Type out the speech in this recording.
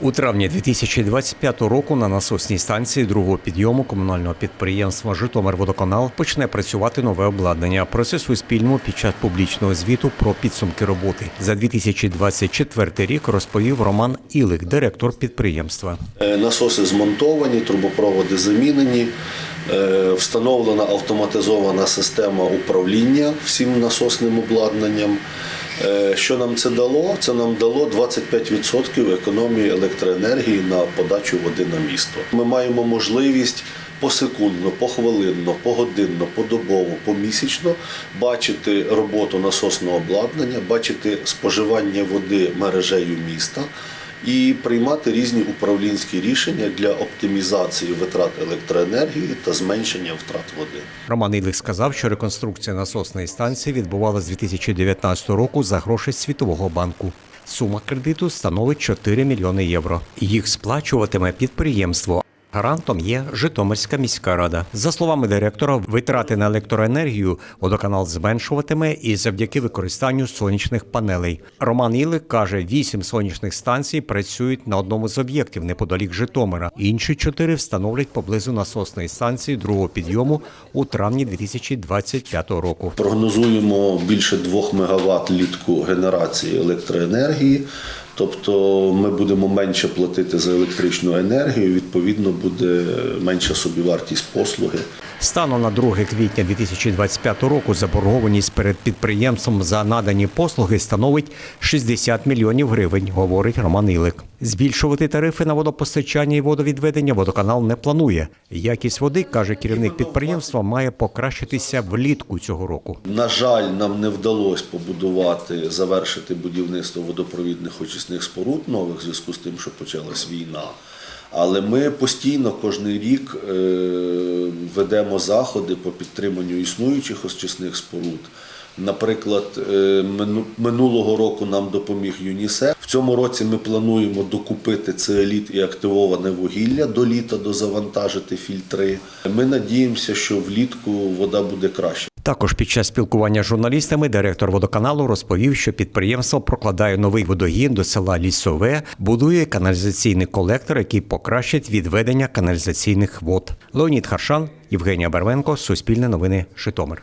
У травні 2025 року на насосній станції другого підйому комунального підприємства Житомирводоканал почне працювати нове обладнання. Про це Суспільному під час публічного звіту про підсумки роботи за 2024 рік розповів Роман Ілик, директор підприємства. Е, Насоси змонтовані, трубопроводи замінені, е, встановлена автоматизована система управління всім насосним обладнанням. Е, Що нам це дало? Це нам дало 25% економії електроенергії на подачу води на місто. Ми маємо можливість посекундно, похвилинно, погодинно, подобово, помісячно бачити роботу насосного обладнання, бачити споживання води мережею міста і приймати різні управлінські рішення для оптимізації витрат електроенергії та зменшення втрат води. Роман Ілик сказав, що реконструкція насосної станції відбувалася з 2019 року за гроші Світового банку. Сума кредиту становить 4 мільйони євро. Їх сплачуватиме підприємство. Гарантом є Житомирська міська рада. За словами директора, витрати на електроенергію водоканал зменшуватиме і завдяки використанню сонячних панелей. Роман Ілик каже, вісім сонячних станцій працюють на одному з об'єктів неподалік Житомира. Інші чотири встановлять поблизу насосної станції другого підйому у травні 2025 року. Прогнозуємо більше 2 МВт літку генерації електроенергії. Тобто ми будемо менше платити за електричну енергію, відповідно буде менша собівартість послуги. Станом на 2 квітня 2025 року заборгованість перед підприємством за надані послуги становить 60 мільйонів гривень, говорить Роман Ілик. Збільшувати тарифи на водопостачання і водовідведення водоканал не планує. Якість води, каже керівник підприємства, має покращитися влітку цього року. На жаль, нам не вдалося побудувати, завершити будівництво водопровідних очисних споруд нових в зв'язку з тим, що почалась війна. Але ми постійно кожен рік е, ведемо заходи по підтриманню існуючих очисних споруд. Наприклад, е, минулого року нам допоміг ЮНІСЕФ. В цьому році ми плануємо докупити цеоліт і активоване вугілля до літа, дозавантажити фільтри. Ми надіємося, що влітку вода буде краще. Також під час спілкування з журналістами директор водоканалу розповів, що підприємство прокладає новий водогін до села Лісове, будує каналізаційний колектор, який покращить відведення каналізаційних вод. Леонід Харшан, Євгенія Барвенко, Суспільне новини, Житомир.